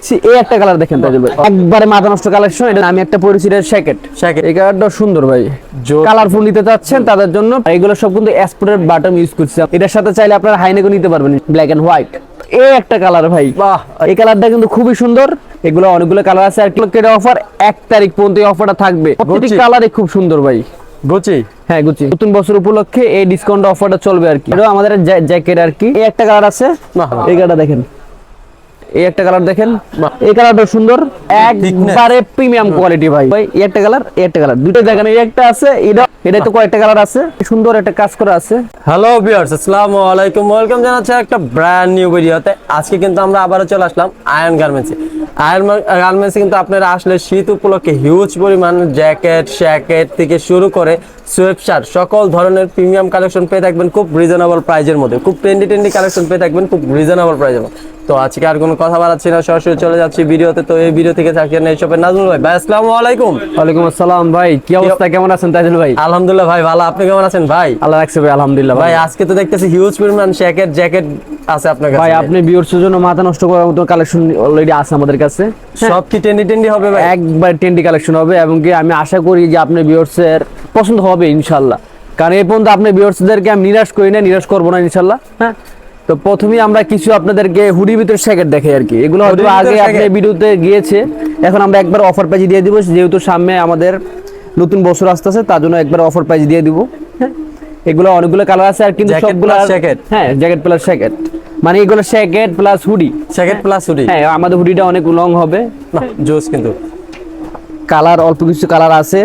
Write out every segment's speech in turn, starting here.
দিচ্ছি এই একটা কালার দেখেন তাজুল ভাই। একবারে মাথা নষ্ট কালেকশন এটা আমি একটা পরিচিত শ্যাকেট Shacket। এই কালারটা সুন্দর ভাই। কালারফুল নিতে চাচ্ছেন তাদের জন্য। এগুলো সব কিন্তু এসপোর্টের বাটম ইউজ করছি এটার সাথে চাইলে আপনারা হাইনেকো নিতে পারবেন ব্ল্যাক এন্ড হোয়াইট এই একটা কালার ভাই। বাহ। এই কালারটা কিন্তু খুবই সুন্দর। এগুলো অনেকগুলো কালার আছে। আর কেটে অফার এক তারিখ পর্যন্ত এই অফারটা থাকবে। প্রতিটি গুচি। কালারই খুব সুন্দর ভাই। গুচি হ্যাঁ গুচি নতুন বছর উপলক্ষে এই ডিসকাউন্ট অফারটা চলবে আর কি। এটা আমাদের জ্যাকেট আর কি। এই একটা কালার আছে। এই কালারটা দেখেন। এই একটা কালার দেখেন এই কালারটা সুন্দর একবারে প্রিমিয়াম কোয়ালিটি ভাই। ভাই এই একটা কালার এই একটা কালার দুটো দেখেন এই একটা আছে এটা এটা তো কয়েকটা কালার আছে। সুন্দর একটা কাজ করা আছে। হ্যালো ভিউয়ার্স আসসালামু আলাইকুম। ওয়েলকাম জানাচ্ছি একটা ব্র্যান্ড নিউ ভিডিওতে আজকে কিন্তু আমরা আবারও চলে আসলাম আয়রন গার্মেন্টসে আয়রন গার্মেন্টসে কিন্তু আপনারা আসলে শীত উপলক্ষে হিউজ পরিমাণ জ্যাকেট শ্যাকেট থেকে শুরু করে সোয়েবশার্ট সকল ধরনের প্রিমিয়াম কালেকশন পেয়ে থাকবেন। খুব রিজনেবল প্রাইজের মধ্যে। খুব ট্রেন্ডি ট্রেন্ডি কালেকশন পেয়ে থাকবেন। খুব রিজনেবল প্রাইজের মধ্যে। তো আজকে আর কোনো কথা বাড়াচ্ছি না সরাসরি চলে যাচ্ছি ভিডিওতে। তো এই ভিডিও থেকে থাকছেন এই শপের নাজমুল ভাই। ভাই আসসালামু আলাইকুম। ওয়ালাইকুম আসসালাম ভাই কি অবস্থা? কেমন আছেন তাজুল ভাই? আলহামদুলিল্লাহ ভাই ভালো। আপনি কেমন আছেন ভাই? আল্লাহ রাখছে ভাই আলহামদুলিল্লাহ ভাই আজকে তো দেখতেছি হিউজ পরিমাণ জ্যাকেট জ্যাকেট আছে আপনার কাছে। ভাই আপনি ভিউয়ার্সের জন্য মাথা নষ্ট করার মতো কালেকশন অলরেডি আছে আমাদের কাছে। সব কি টেন্ডি টেন্ডি হবে ভাই? একবার টেন্ডি কালেকশন হবে এবং কি আমি আশা করি যে আপনার ভিউয়ার্সের পছন্দ হবে ইনশাআল্লাহ। কারণ এই পর্যন্ত আপনার ভিউয়ার্সদেরকে আমি নিরাশ করি না নিরাশ করব না ইনশাল্লাহ হ্যাঁ? তো প্রথমেই আমরা কিছু আপনাদেরকে হুডি ভিতর স্যাকেট দেখাই আর কি। এগুলো হয়তো আগে jacket? আপনি ভিডিওতে গিয়েছে। এখন আমরা একবার অফার প্রাইজ দিয়ে দিব যেহেতু সামনে আমাদের নতুন বছর আসতেছে তার জন্য একবার অফার প্রাইজ দিয়ে দিব। এগুলো অনেকগুলো কালার আছে আর কিন্তু সবগুলো jacket? হ্যাঁ জ্যাকেট প্লাস স্যাকেট মানে এগুলো jacket plus hoodie jacket plus hoodie হ্যাঁ আমাদের হুডিটা অনেক লং হবে। জোস কিন্তু। কালার অল্প কিছু কালার আছে।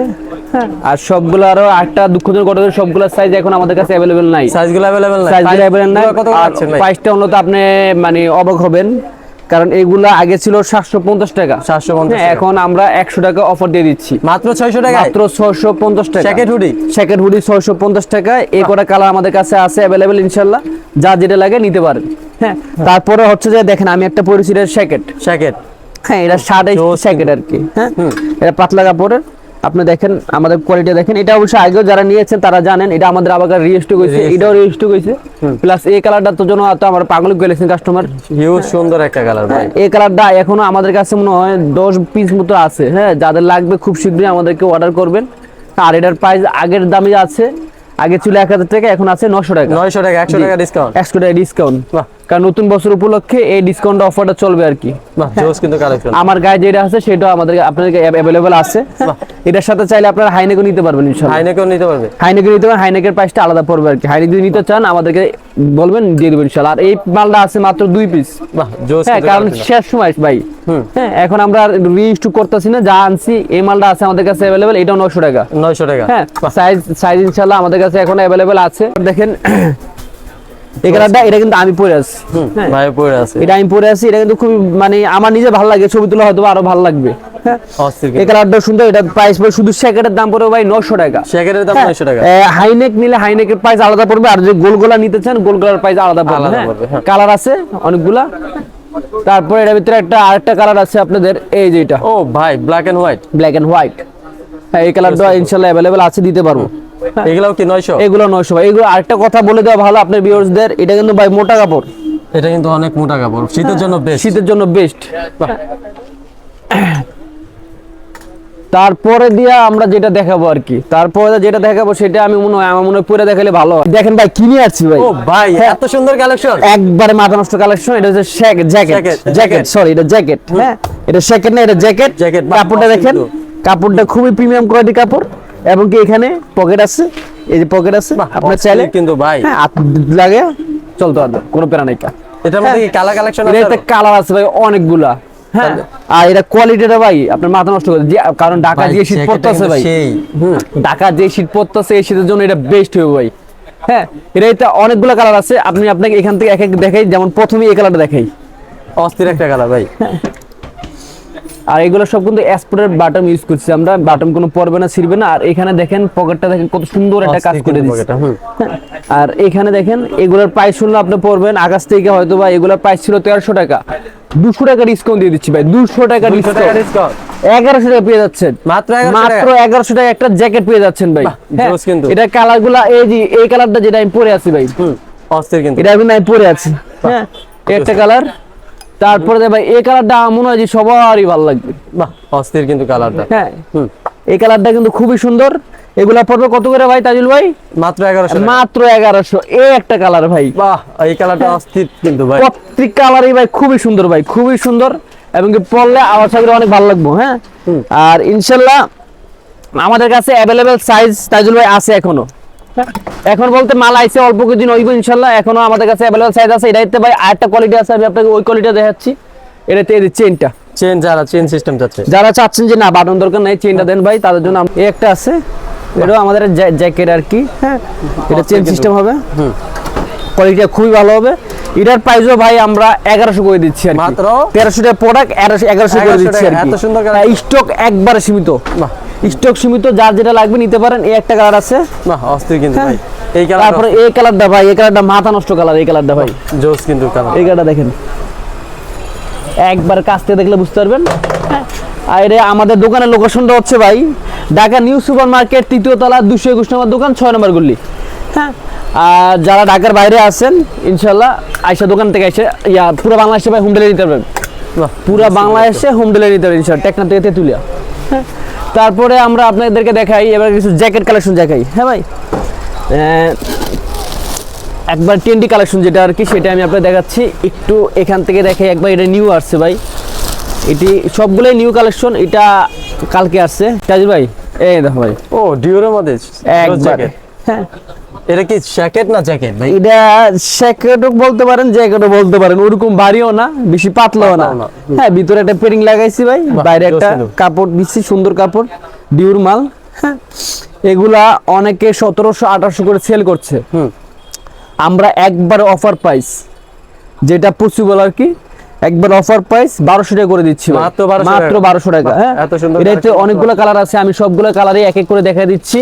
হ্যাঁ। আর সবগুলো আরও আটটা দুঃখজন গঠনের সবগুলো সাইজ এখন আমাদের কাছে অ্যাভেলেবেল নাই। সাইজগুলো অ্যাভেলেবেল নাই। সাইজগুলো অ্যাভেলেবেল নাই। প্রাইসটা অন্তত আপনি মানে অবাক হবেন। কারণ এগুলো আগে ছিল সাতশো পঞ্চাশ টাকা। সাতশো পঞ্চাশ হ্যাঁ, এখন আমরা একশো টাকা অফার দিয়ে দিচ্ছি। মাত্র ছয়শো টাকা মাত্র ছয়শো পঞ্চাশ টাকা। স্যাকেট হুডি স্যাকেট হুডি ছয়শো পঞ্চাশ টাকা। এ কটা কালার আমাদের কাছে আছে অ্যাভেলেবেল ইনশাল্লাহ যা যেটা লাগে নিতে পারেন। হ্যাঁ তারপরে হচ্ছে যে দেখেন আমি একটা পরিচিত স্যাকেট স্যাকেট হ্যাঁ এটা সাড়ে স্যাকেট আর কি। হ্যাঁ এটা পাতলা কাপড়ের। আপনি দেখেন আমাদের কোয়ালিটি দেখেন। এটা অবশ্য আগেও যারা নিয়েছেন তারা জানেন এটা আমাদের আবার রিস্টক হয়েছে এটাও রিস্টক হয়েছে প্লাস এই কালারটা তো জন্য তো আমার পাগল গেলেছেন কাস্টমার হিউজ সুন্দর একটা কালার ভাই। এই কালারটা এখনও আমাদের কাছে মনে হয় দশ পিস মতো আছে। হ্যাঁ যাদের লাগবে খুব শীঘ্রই আমাদেরকে অর্ডার করবেন। আর এটার প্রাইস আগের দামে আছে। আগে ছিল এক হাজার টাকা এখন আছে নশো টাকা। 900 টাকা 100 টাকা ডিসকাউন্ট একশো টাকা ডিসকাউন্ট বাহ। কারণ নতুন বছর উপলক্ষে এই ডিসকাউন্ট অফারটা চলবে আর কি। জোস কিন্তু কালেকশন আমার গায়ে যেটা আছে সেটা আমাদের আপনাদের আছে। এটার সাথে চাইলে আপনারা হাইনেকও নিতে পারবেন ইনশাআল্লাহ হাইনেকেও নিতে পারবে। হাইনেকে নিতে পারেন হাইনেকের প্রাইসটা আলাদা পড়বে আর কি। হাইনেক যদি নিতে চান আমাদেরকে বলবেন দিয়ে দেবেন ইনশাআল্লাহ আর এই মালটা আছে মাত্র দুই পিস বাহ জোস হ্যাঁ কারণ শেষ সময় ভাই। হ্যাঁ এখন আমরা রিস্টু করতেছি না যা আনছি এই মালটা আছে আমাদের কাছে অ্যাভেলেবেল এটাও নশো টাকা। 900 টাকা। হ্যাঁ সাইজ সাইজ ইনশাআল্লাহ আমাদের কাছে এখন অ্যাভেলেবেল আছে। দেখেন এই কালারটা এটা কিন্তু আমি পরে আছি। হ্যাঁ। ভাই পড়ে আছে। এটা আমি পরে আছি এটা কিন্তু খুব মানে আমার নিজে ভালো লাগে ছবি তোলা হয়তো আরও ভালো লাগবে। হ্যাঁ। এই কালারটা সুন্দর এটা প্রাইস পড়ে শুধু স্যাকেটের দাম পড়বে ভাই নশো টাকা। জ্যাকেটের দাম হ্যাঁ, 900 টাকা? হাইনেক নিলে হাইনেকের প্রাইস আলাদা পড়বে আর যদি গোলগোলা নিতে চান গোলগোলার প্রাইস আলাদা পড়বে আলাদা। কালার আছে অনেকগুলা। তারপরে এটার ভিতরে একটা আরেকটা কালার আছে আপনাদের এই যে এটা। ও ভাই black and white black and white হ্যাঁ এই কালারটা ইনশাল্লাহ আছে দিতে পারব। এগুলাও কি 900 এগুলো নয়শো ভাই। এগুলো আরেকটা কথা বলে দেওয়া ভালো আপনার ভিউয়ার্সদের এটা কিন্তু ভাই মোটা কাপড়। এটা কিন্তু অনেক মোটা কাপড় শীতের জন্য বেস্ট শীতের জন্য বেস্ট তারপরে দিয়া আমরা যেটা দেখাবো আর কি। তারপরে যেটা দেখাবো সেটা আমি মনে হয় আমার মনে হয় পরে দেখালে ভালো হয়। দেখেন ভাই কিনে আসছি ভাই? ও ভাই হ্যাঁ। এত সুন্দর কালেকশন একবারে মাথা নষ্ট কালেকশন এটা হচ্ছে জ্যাকেট জ্যাকেট সরি এটা জ্যাকেট হ্যাঁ। এটা জ্যাকেট না এটা জ্যাকেট জ্যাকেট কাপড়টা দেখেন কাপড়টা খুবই প্রিমিয়াম কোয়ালিটি কাপড়। এবং কি এখানে পকেট আছে? এই যে পকেট আছে? আপনার চাইলে কিন্তু ভাই। হ্যাঁ লাগে। চলতে পারবে কোনো প্যারা নাই কা। এটার মধ্যে কি কালার কালেকশন আছে এটাতে আরও? কালার আছে ভাই অনেকগুলা। হ্যাঁ। আর এটা কোয়ালিটিটা ভাই আপনার মাথা নষ্ট করে যে কারণ ঢাকা যে শীত পড়তেছে ভাই ঢাকা যে শীত পড়তেছে এই শীতের জন্য এটা বেস্ট হবে ভাই। হ্যাঁ এটা অনেকগুলো কালার আছে। আপনি আপনাকে এখান থেকে এক এক দেখাই যেমন প্রথমে এই কালারটা দেখাই। অস্থির একটা কালার ভাই। আর এগুলো সব কিন্তু এসপোর্টের বাটম ইউজ করছি আমরা। বাটম কোনো পড়বে না ছিড়বে না। আর এখানে দেখেন পকেটটা দেখেন কত সুন্দর একটা কাজ করে দিচ্ছে। আর এখানে দেখেন এগুলোর প্রাইস শুনলে আপনি পড়বেন আকাশ থেকে হয়তো বা এগুলোর প্রাইস ছিল তেরোশো টাকা। দুশো টাকা ডিসকাউন্ট দিয়ে দিচ্ছি ভাই দুশো টাকা 200 টাকা ডিসকাউন্ট এগারোশো টাকা পেয়ে যাচ্ছেন। মাত্র 1100 টাকা? মাত্র এগারোশো টাকা একটা জ্যাকেট পেয়ে যাচ্ছেন ভাই। হ্যাঁ, কিন্তু। এটা কালারগুলা এই যে এই কালারটা যেটা আমি পরে আছি ভাই। অস্থির কিন্তু। এটা কিন্তু আমি পরে আছি। হ্যাঁ একটা কালার তারপরে ভাই এই কালারটা মনে হয় যে সবারই ভালো লাগবে। বাহ অস্থির কিন্তু কালারটা হ্যাঁ। এই কালারটা কিন্তু খুবই সুন্দর। এগুলা পড়বে কত করে ভাই তাজুল ভাই? মাত্র এগারোশো মাত্র এগারোশো। এই একটা কালার ভাই। বাহ এই কালারটা অস্থির কিন্তু ভাই। প্রত্যেক কালারই ভাই খুবই সুন্দর ভাই খুবই সুন্দর। এবং কি পরলে আমার সাথে অনেক ভালো লাগবে হ্যাঁ? আর ইনশাল্লাহ আমাদের কাছে অ্যাভেলেবেল সাইজ তাজুল ভাই আছে এখনও। এখন বলতে মাল আইছে অল্প কিছুদিন হইব ইনশাল্লাহ। এখনও আমাদের কাছে অ্যাভেলেবেল সাইজ আছে এটাতে ভাই আরেকটা কোয়ালিটি আছে আমি আপনাকে ওই কোয়ালিটি দেখাচ্ছি। এটাতে এই চেনটা চেন যারা চেন সিস্টেম চাচ্ছে যারা চাচ্ছেন যে না বাটন দরকার নাই চেনটা দেন ভাই তাদের জন্য এই একটা আছে। এটাও আমাদের জ্যাকেট আর কি হ্যাঁ? এটা চেন সিস্টেম হবে। হুম। কোয়ালিটিটা খুবই ভালো হবে। এটার প্রাইসও ভাই আমরা এগারোশো করে দিচ্ছি আর মাত্র? তেরোশো টাকা প্রোডাক্ট এগারোশো করে 1100 দিচ্ছি আর কি। এত সুন্দর। স্টক একবারে সীমিত। বাহ। স্টক সীমিত যার যেটা লাগবে নিতে পারেন। এই একটা কালার আছে। বাহ অস্থির কিন্তু হ্যাঁ। ভাই। এই কালার তারপরে এই কালারটা ভাই এই কালারটা মাথা নষ্ট কালার এই কালারটা ভাই। জোস কিন্তু কালার এই কালারটা দেখেন। একবার কাছ থেকে দেখলে বুঝতে পারবেন। হ্যাঁ। আর আমাদের দোকানের লোকেশনটা হচ্ছে ভাই ঢাকা নিউ সুপার মার্কেট তৃতীয় তলা দুশো একুশ নম্বর দোকান ছয় নম্বর গল্লি হ্যাঁ। আর যারা ঢাকার বাইরে আছেন ইনশাল্লাহ আইসা দোকান থেকে এসে ইয়া পুরো বাংলাদেশে ভাই হোম ডেলিভারি নিতে পারবেন। পুরো বাংলাদেশে হোম ডেলিভারি নিতে পারবেন ইনশাল্লাহ টেকনা থেকে তেতুলিয়া। হ্যাঁ। তারপরে আমরা আপনাদেরকে দেখাই এবার কিছু জ্যাকেট কালেকশন দেখাই। হ্যাঁ ভাই? একবার টেন্ডি কালেকশন যেটা আর কি সেটা আমি আপনাকে দেখাচ্ছি। একটু এখান থেকে দেখাই একবার এটা নিউ আসছে ভাই। এটি সবগুলোই নিউ কালেকশন এটা কালকে আসছে। তাজির ভাই এই দেখো ভাই। ও ডিওরের মধ্যে একবার। জ্যাকেট। হ্যাঁ। এটা কি জ্যাকেট না জ্যাকেট ভাই? এটা জ্যাকেটও বলতে পারেন জ্যাকেটও বলতে পারেন। ওরকম ভারীও না বেশি পাতলাও না। হ্যাঁ ভিতরে একটা পেরিং লাগাইছি ভাই। বাইরে একটা কাপড় দিচ্ছি সুন্দর কাপড় ডিউর মাল। হ্যাঁ এগুলা অনেকে সতেরোশো আঠারোশো করে সেল করছে। হুম। আমরা একবার অফার প্রাইস যেটা পসিবল আর কি একবার অফার প্রাইস বারোশো টাকা করে দিচ্ছি মাত্র 1200 মাত্র বারোশো টাকা হ্যাঁ। collection। অনেকগুলো কালার আছে আমি সবগুলো কালারই এক এক করে দেখা দিচ্ছি।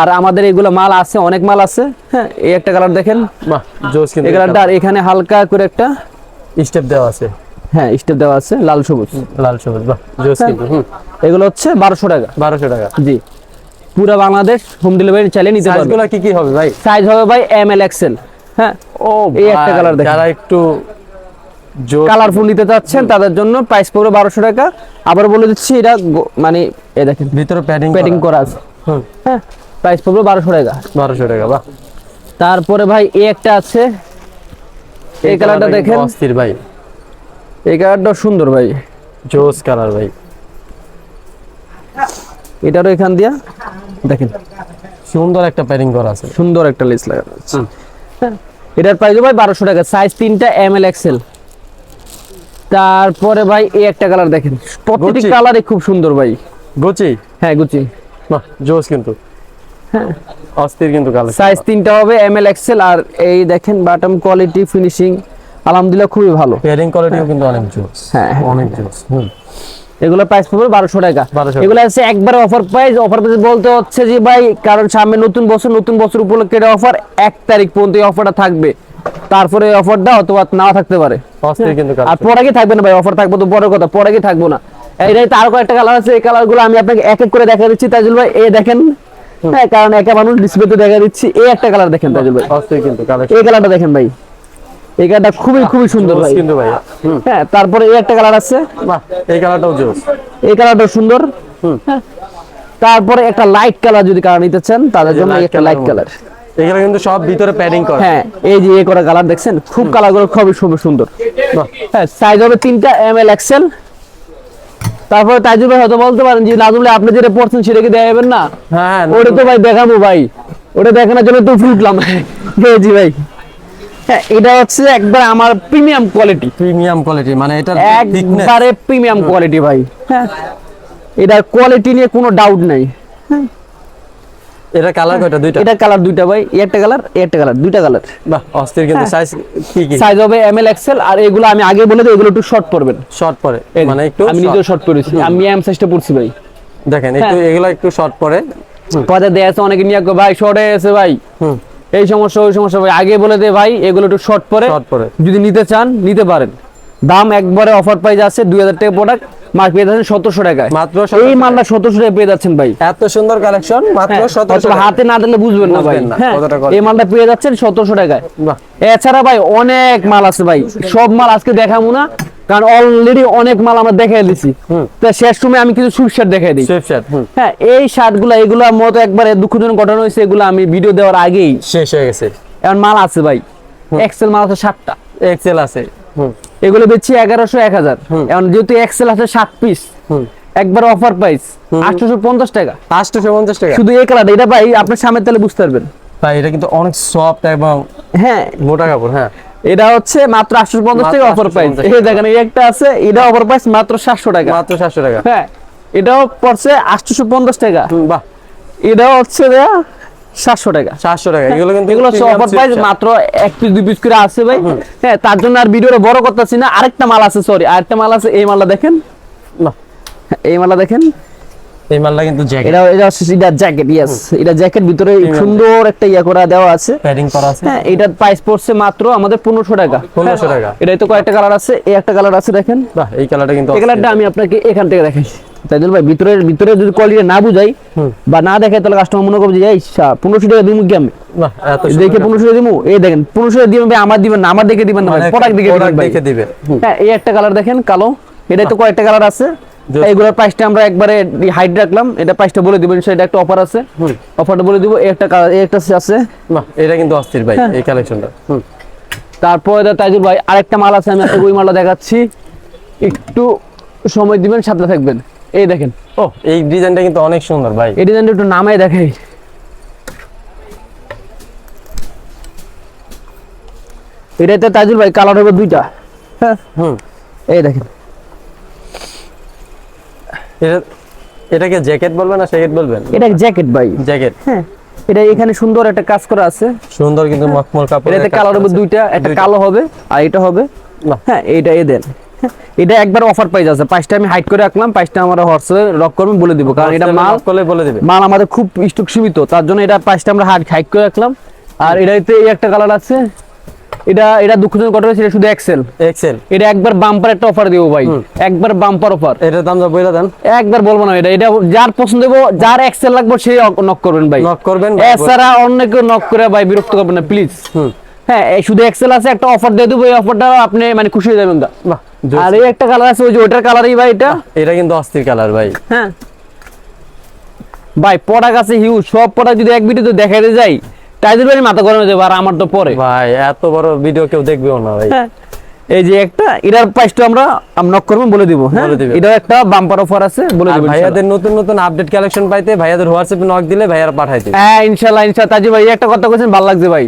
আর আমাদের এগুলো মাল আছে অনেক মাল আছে। হ্যাঁ এই একটা কালার দেখেন। বাহ জোস কিন্তু এই কালারটা আর এখানে হালকা করে একটা স্টেপ দেওয়া আছে। হ্যাঁ স্টেপ দেওয়া আছে লাল সবুজ। লাল সবুজ বাহ জোস হ্যাঁ। কিন্তু এগুলো হচ্ছে টাকা। টাকা। জি। পুরো বাংলাদেশ হোম ডেলিভারি নিতে পারবে। সাইজগুলো কি কি হবে ভাই? সাইজ হবে ভাই এম এল এক্সেল হ্যাঁ ও এই একটা colour দেখেন। যারা একটু কালারফুল নিতে চাচ্ছেন তাদের জন্য প্রাইস পড়বে বারোশো টাকা। আবার বলে দিচ্ছি এটা মানে এ দেখেন। ভিতরে প্যাডিং প্যাডিং করা। আছে। হ্যাঁ প্রাইস পড়বে বারোশো টাকা। বারোশো টাকা বাহ। তারপরে ভাই এই একটা আছে। এই কালারটা দেখেন। অস্থির ভাই। এই কালারটা সুন্দর ভাই। জোস কালার ভাই। এটারও এখান দিয়া। দেখেন। সুন্দর একটা প্যাডিং করা আছে। সুন্দর একটা লেস লাগানো আছে। এটার প্রাইস ভাই বারোশো টাকা। সাইজ তিনটা এম এল এক্সেল তারপরে ভাই এই একটা কালার দেখেন। প্রত্যেকটি? কালারই খুব সুন্দর ভাই। গুচি হ্যাঁ গুচি বাহ জোস কিন্তু। হ্যাঁ অস্থির কিন্তু কালার সাইজ তিনটা হবে এম এল এক্সেল আর এই দেখেন বাটম কোয়ালিটি ফিনিশিং আলহামদুলিল্লাহ খুবই ভালো। প্যাডিং কোয়ালিটিও কিন্তু অনেক জোস হ্যাঁ, হ্যাঁ। অনেক জোস হুম। এগুলো প্রাইস পড়বে বারোশো টাকা। এগুলো আছে একবার অফার প্রাইস অফার প্রাইস বলতে হচ্ছে যে ভাই কারণ সামনে নতুন বছর নতুন বছর উপলক্ষে অফার এক তারিখ পর্যন্ত এই অফারটা থাকবে। তারপরে এই অফারটা নাও থাকতে পারে। আর পরে কি থাকবে না ভাই? অফার থাকবে তো পরের কথা পরে কি থাকব না? এইটাই তার কয়েকটা কালার আছে এই কালারগুলো আমি আপনাকে এক এক করে দেখা দিচ্ছি তাজুল ভাই এই দেখেন হ্যাঁ কারণ একা মানুষ ডিসপ্লেতে দেখা দিচ্ছি এই একটা কালার দেখেন তাজুল ভাই। কিন্তু এই কালারটা দেখেন ভাই। এই কালারটা খুবই খুবই সুন্দর ভাই। কিন্তু ভাই হ্যাঁ তারপরে এই একটা কালার আছে। বাহ এই কালারটাও জোস। এই সুন্দর। হুম। তারপরে একটা লাইট কালার যদি কালার নিতে চান তাদের জন্য একটা লাইট কালার এগুলো কিন্তু সব ভিতরে প্যাডিং করা। হ্যাঁ এই যে এ করা কালার দেখছেন খুব কালারগুলো খুবই খুবই সুন্দর। হ্যাঁ সাইজ হবে তিনটা এম এল এক্সেল তারপরে তাইজুল ভাই হয়তো বলতে পারেন যে নাজমুল আপনি যেটা পড়ছেন সেটা কি দেয়া যাবেন না। হ্যাঁ ওটা তো ভাই দেখাবো ভাই। ওটা দেখানোর জন্য তো ফুটলাম জি ভাই। হ্যাঁ এটা হচ্ছে একবার আমার প্রিমিয়াম কোয়ালিটি প্রিমিয়াম কোয়ালিটি মানে এটা একবারে প্রিমিয়াম কোয়ালিটি ভাই। হ্যাঁ এটার কোয়ালিটি নিয়ে কোনো ডাউট নাই। এটা কালার কয়টা? দুইটা? এটার কালার দুইটা ভাই একটা কালার একটা কালার দুইটা কালার বাহ অস্থির কিন্তু হ্যাঁ। সাইজ কি কি? সাইজ হবে এম এল এক্সেল আর এগুলো আমি আগে বলে দিই এগুলো একটু শর্ট পড়বেন শর্ট পরে মানে একটু আমি। নিজেও শর্ট পড়েছি আমি এম সাইজটা পড়ছি ভাই। দেখেন একটু হ্যাঁ। এগুলো একটু শর্ট পরে। পরে দেয়া আছে অনেকে নিয়ে ভাই শর্ট হয়ে গেছে ভাই। হুম। এই সমস্যা ওই সমস্যা ভাই আগে বলে দে ভাই এগুলো একটু শর্ট পরে। শর্ট পরে। যদি নিতে চান নিতে পারেন। দাম একবারে অফার প্রাইস আছে দুই হাজার টাকা প্রোডাক্ট মার্ক পেয়ে যাচ্ছেন সতেরোশো টাকায়। মাত্র এই মালটা সতেরোশো টাকা পেয়ে যাচ্ছেন ভাই। এত সুন্দর কালেকশন মাত্র হ্যাঁ, সতেরোশো হাতে না দিলে বুঝবেন না ভাই। হ্যাঁ। এই মালটা পেয়ে যাচ্ছেন সতেরোশো টাকায়। এছাড়া ভাই অনেক মাল আছে ভাই। সব মাল আজকে দেখাবো না কারণ অলরেডি অনেক মাল আমরা দেখাই দিছি। তো শেষ সময় আমি কিছু সুইট শার্ট দেখাই দিই। সুইফট শার্ট হ্যাঁ এই শার্টগুলো এগুলো মতো একবারে দুঃখজনক ঘটনা হয়েছে এগুলো আমি ভিডিও দেওয়ার আগেই। শেষ হয়ে গেছে। এখন মাল আছে ভাই। এক্সেল মাল আছে সাতটা। এক্সেল আছে। হুম। এগুলো বেচছি এগারোশো এক হাজার। এখন যেহেতু এক্সেল আছে সাত পিস একবার অফার প্রাইস আটশোশো পঞ্চাশ টাকা। আটশোশো পঞ্চাশ টাকা। শুধু এই কালার এটা ভাই আপনার সামনের তাহলে বুঝতে পারবেন। ভাই এটা কিন্তু অনেক সফট এবং হ্যাঁ। মোটা কাপড় হ্যাঁ। এটা হচ্ছে মাত্র আটশো পঞ্চাশ টাকা অফার প্রাইস এই দেখেন এই একটা আছে এটা অফার প্রাইস মাত্র সাতশো টাকা। মাত্র সাতশো টাকা। হ্যাঁ এটাও পড়ছে আটশোশো পঞ্চাশ টাকা বাহ। এটাও হচ্ছে সাতশো টাকা। সাতশো টাকা। এগুলো কিন্তু এগুলো অফার প্রাইস মাত্র এক পিস দুই পিস করে আছে ভাই। হ্যাঁ তার জন্য আর ভিডিওটা বড় করতেছি না। আরেকটা মাল আছে সরি আরেকটা মাল আছে এই মালটা দেখেন। বাহ, এই মালটা দেখেন। এই মালটা কিন্তু জ্যাকেট এটা এটা এটা জ্যাকেট ইয়েস এটা জ্যাকেট ভিতরে সুন্দর একটা ইয়া করা দেওয়া আছে। প্যাডিং করা আছে। হ্যাঁ এটার প্রাইস পড়ছে মাত্র আমাদের পনেরোশো টাকা। 1500 টাকা। এটাই তো কয়েকটা কালার আছে এই একটা কালার আছে দেখেন। বাহ এই কালারটা কিন্তু এই কালারটা আমি আপনাকে এখান থেকে দেখাই। তাই জন্য ভাই ভিতরের ভিতরে যদি কোয়ালিটি না বুঝাই বা না দেখে তাহলে কাস্টমার মনে করবে যে এই পনেরোশো টাকা দিমু কি আমি? দেখে পনেরোশো টাকা দিমু? এই দেখেন পনেরোশো টাকা দিবেন ভাই আমার দিবেন না আমার দেখে দিবেন না ভাই প্রোডাক্ট দেখে দিবেন ভাই। দিবে। হ্যাঁ এই একটা কালার দেখেন কালো। এটাই তো কয়েকটা কালার আছে। এইগুলোর প্রাইসটা আমরা একবারে হাইট রাখলাম। এটা প্রাইসটা বলে দিবেন সেটা একটা অফার আছে। অফারটা বলে দিব একটা কালার একটা আছে। এটা কিন্তু অস্থির ভাই এই কালেকশনটা তারপরে তাইজুল ভাই আরেকটা মাল আছে আমি ওই মালটা দেখাচ্ছি। একটু সময় দিবেন সাথে থাকবেন। এই দেখেন। ও এই ডিজাইনটা কিন্তু অনেক সুন্দর ভাই। এই ডিজাইনটা একটু নামাই দেখাই। এটাতে তাজুল ভাই কালার হবে দুইটা। হ্যাঁ। হুম। এই দেখেন। এটা এটাকে জ্যাকেট বলবেন না জ্যাকেট বলবেন? এটা জ্যাকেট ভাই। জ্যাকেট। হ্যাঁ। এটা এখানে সুন্দর একটা কাজ করা আছে। সুন্দর কিন্তু মখমল কাপড় এটাতে কালার হবে দুইটা একটা কালো হবে আর এটা হবে বাহ। হ্যাঁ এইটা এ দেন। এটা একবার অফার প্রাইস আছে পাঁচটা আমি হাইট করে রাখলাম পাঁচটা আমার হোয়াটসঅ্যাপে লক করবেন বলে দিব। কারণ এটা মাল করলে বলে দিবে। মাল আমাদের খুব স্টক সীমিত তার জন্য এটা পাঁচটা আমরা হাইট হাইট করে রাখলাম। আর এটাতে এই একটা কালার আছে। এটা এটা দুঃখজনক ঘটনা এটা শুধু এক্সেল এক্সেল এটা একবার বাম্পার একটা অফার দিব ভাই। একবার বাম্পার অফার এটার দাম যা বইলা দেন। একবার বলব না এটা এটা যার পছন্দ দেবো যার এক্সেল লাগবে সেই নক করবেন ভাই। নক করবেন এছাড়া অন্য কেউ নক করে ভাই বিরক্ত করবেন না প্লিজ হুম। হ্যাঁ শুধু এক্সেল আছে একটা অফার দিয়ে দেবো এই অফারটা আপনি মানে খুশি হয়ে যাবেন আর এই একটা কালার আছে ওই যে ওইটার কালারই ভাই এটা। এটা কিন্তু অস্থির কালার ভাই। হ্যাঁ। ভাই প্রোডাক্ট আছে হিউজ সব প্রোডাক্ট যদি এক ভিডিওতে দেখাইতে যাই টাইজের বাড়ি মাথা গরম হয়ে যাবে আর আমার তো পরে। ভাই এত বড় ভিডিও কেউ দেখবেও না ভাই। হ্যাঁ। এই যে একটা এটার প্রাইসটা আমরা নক করবেন বলে দিব হ্যাঁ। এটার একটা বাম্পার অফার আছে বলে দিব ভাইয়াদের নতুন নতুন আপডেট কালেকশন পাইতে ভাইয়াদের হোয়াটসঅ্যাপে নক দিলে ভাইয়ারা পাঠাই দিবে। হ্যাঁ ইনশাল্লাহ ইনশাল্লাহ। তাজি ভাই একটা কথা বলছেন ভালো লাগছে ভাই।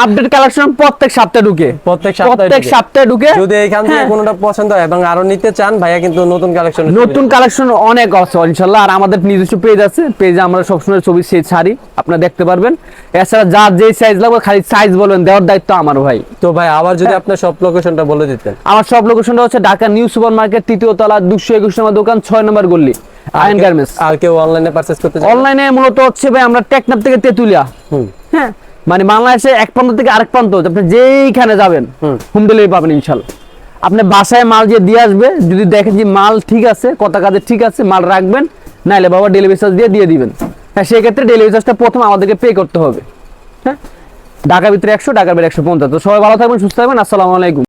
আপডেট কালেকশন প্রত্যেক সপ্তাহে ঢুকে। প্রত্যেক সপ্তাহে প্রত্যেক ঢুকে। সপ্তাহে ঢুকে। যদি এখান থেকে হ্যাঁ। কোনোটা পছন্দ হয় এবং আরও নিতে চান ভাইয়া কিন্তু নতুন কালেকশন নতুন কালেকশন অনেক আছে ইনশাল্লাহ। আর আমাদের নিজস্ব পেজ আছে। পেজে আমরা সবসময় ছবি সেই ছাড়ি। আপনারা দেখতে পারবেন। এছাড়া যা যে সাইজ লাগবে খালি সাইজ বলবেন দেওয়ার দায়িত্ব আমার ভাই। তো ভাই আবার হ্যাঁ। যদি আপনার সব লোকেশনটা বলে দিতেন। আমার সব লোকেশনটা হচ্ছে ঢাকা নিউ সুপার মার্কেট তৃতীয় তলা দুশো একুশ নম্বর দোকান ছয় নম্বর গল্লি আয়ন গার্মেন্টস আর কেউ অনলাইনে পারচেজ করতে অনলাইনে মূলত হচ্ছে ভাই আমরা টেকনাপ থেকে তেতুলিয়া। হ্যাঁ। মানে বাংলাদেশে এক প্রান্ত থেকে আরেক প্রান্ত আপনি যেইখানে যাবেন হুম। হোম ডেলিভারি পাবেন ইনশাল্লাহ। আপনি বাসায় মাল যে দিয়ে আসবে যদি দেখেন যে মাল ঠিক আছে কথা কাজে ঠিক আছে মাল রাখবেন নাইলে বাবা ডেলিভারি চার্জ দিয়ে দিয়ে দিবেন। হ্যাঁ সেক্ষেত্রে ডেলিভারি চার্জটা প্রথম আমাদেরকে পে করতে হবে। হ্যাঁ? ঢাকার ভিতরে একশো ঢাকার ভিতরে একশো পঞ্চাশ। তো সবাই ভালো থাকবেন সুস্থ থাকবেন আসসালামু আলাইকুম।